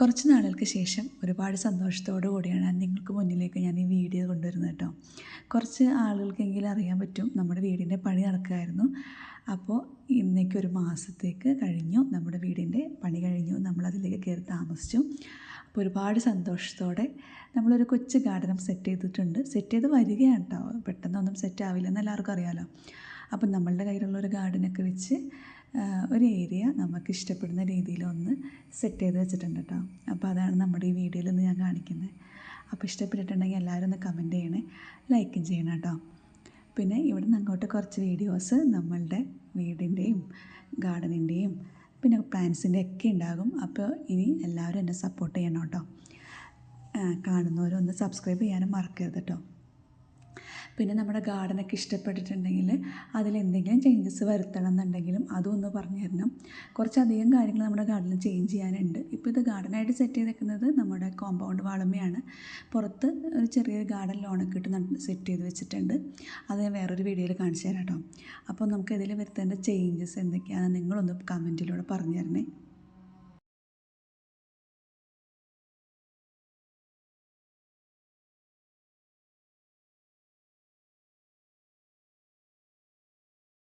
കുറച്ച് നാളുകൾക്ക് ശേഷം ഒരുപാട് സന്തോഷത്തോടു കൂടിയാണ് നിങ്ങൾക്ക് മുന്നിലേക്ക് ഞാൻ ഈ വീഡിയോ കൊണ്ടുവരുന്നത് കേട്ടോ. കുറച്ച് ആളുകൾക്കെങ്കിലും അറിയാൻ പറ്റും നമ്മുടെ വീടിന്റെ പണി നടക്കുമായിരുന്നു അപ്പോൾ ഇന്നേക്ക് ഒരു മാസത്തേക്ക് കഴിഞ്ഞു നമ്മുടെ വീടിന്റെ പണി കഴിഞ്ഞു നമ്മളതിലേക്ക് കയറി താമസിച്ചു. അപ്പോൾ ഒരുപാട് സന്തോഷത്തോടെ നമ്മളൊരു കൊച്ചു ഗാർഡനും സെറ്റ് ചെയ്തിട്ടുണ്ട്. സെറ്റ് ചെയ്ത് വരികയാണ് കേട്ടോ. പെട്ടെന്നൊന്നും സെറ്റ് ആവില്ലെന്ന് എല്ലാവർക്കും അറിയാമല്ലോ അപ്പം നമ്മളുടെ കയ്യിലുള്ള ഒരു ഗാർഡനൊക്കെ വെച്ച് ഒരു ഏരിയ നമുക്ക് ഇഷ്ടപ്പെടുന്ന രീതിയിൽ ഒന്ന് സെറ്റ് ചെയ്ത് വെച്ചിട്ടുണ്ട് കേട്ടോ. അപ്പോൾ അതാണ് നമ്മുടെ ഈ വീഡിയോയിൽ ഒന്ന് ഞാൻ കാണിക്കുന്നത് അപ്പോൾ ഇഷ്ടപ്പെട്ടിട്ടുണ്ടെങ്കിൽ എല്ലാവരും ഒന്ന് കമന്റ് ചെയ്യണേ. ലൈക്കും ചെയ്യണം കേട്ടോ. പിന്നെ ഇവിടെ നിന്ന് അങ്ങോട്ട് കുറച്ച് വീഡിയോസ് നമ്മളുടെ വീടിന്റെയും ഗാർഡനിന്റെയും പിന്നെ പ്ലാന്റ്സിന്റെ ഒക്കെ ഉണ്ടാകും. അപ്പോൾ ഇനി എല്ലാവരും എന്നെ സപ്പോർട്ട് ചെയ്യണം കേട്ടോ. കാണുന്നവരൊന്ന് സബ്സ്ക്രൈബ് ചെയ്യാനും മറക്കരുത് കേട്ടോ. പിന്നെ നമ്മുടെ ഗാർഡനൊക്കെ ഇഷ്ടപ്പെട്ടിട്ടുണ്ടെങ്കിൽ അതിലെന്തെങ്കിലും ചേഞ്ചസ് വരുത്തണം എന്നുണ്ടെങ്കിലും അതും ഒന്ന് പറഞ്ഞു തരണം. കുറച്ചധികം കാര്യങ്ങൾ നമ്മുടെ ഗാർഡനിൽ ചേഞ്ച് ചെയ്യാനുണ്ട്. ഇപ്പോൾ ഇത് ഗാർഡനായിട്ട് സെറ്റ് ചെയ്തേക്കുന്നത് നമ്മുടെ കോമ്പൗണ്ട് വളമയാണ്. പുറത്ത് ഒരു ചെറിയൊരു ഗാർഡൻ ലോണൊക്കെ ഇട്ട് സെറ്റ് ചെയ്ത് വെച്ചിട്ടുണ്ട്. അത് ഞാൻ വേറൊരു വീഡിയോയിൽ കാണിച്ചു തരാം കേട്ടോ. അപ്പോൾ നമുക്ക് ഇതിൽ വരുത്തേണ്ട ചേഞ്ചസ് എന്തൊക്കെയാണെന്ന് നിങ്ങളൊന്ന് കമന്റിലൂടെ പറഞ്ഞു തരണേ.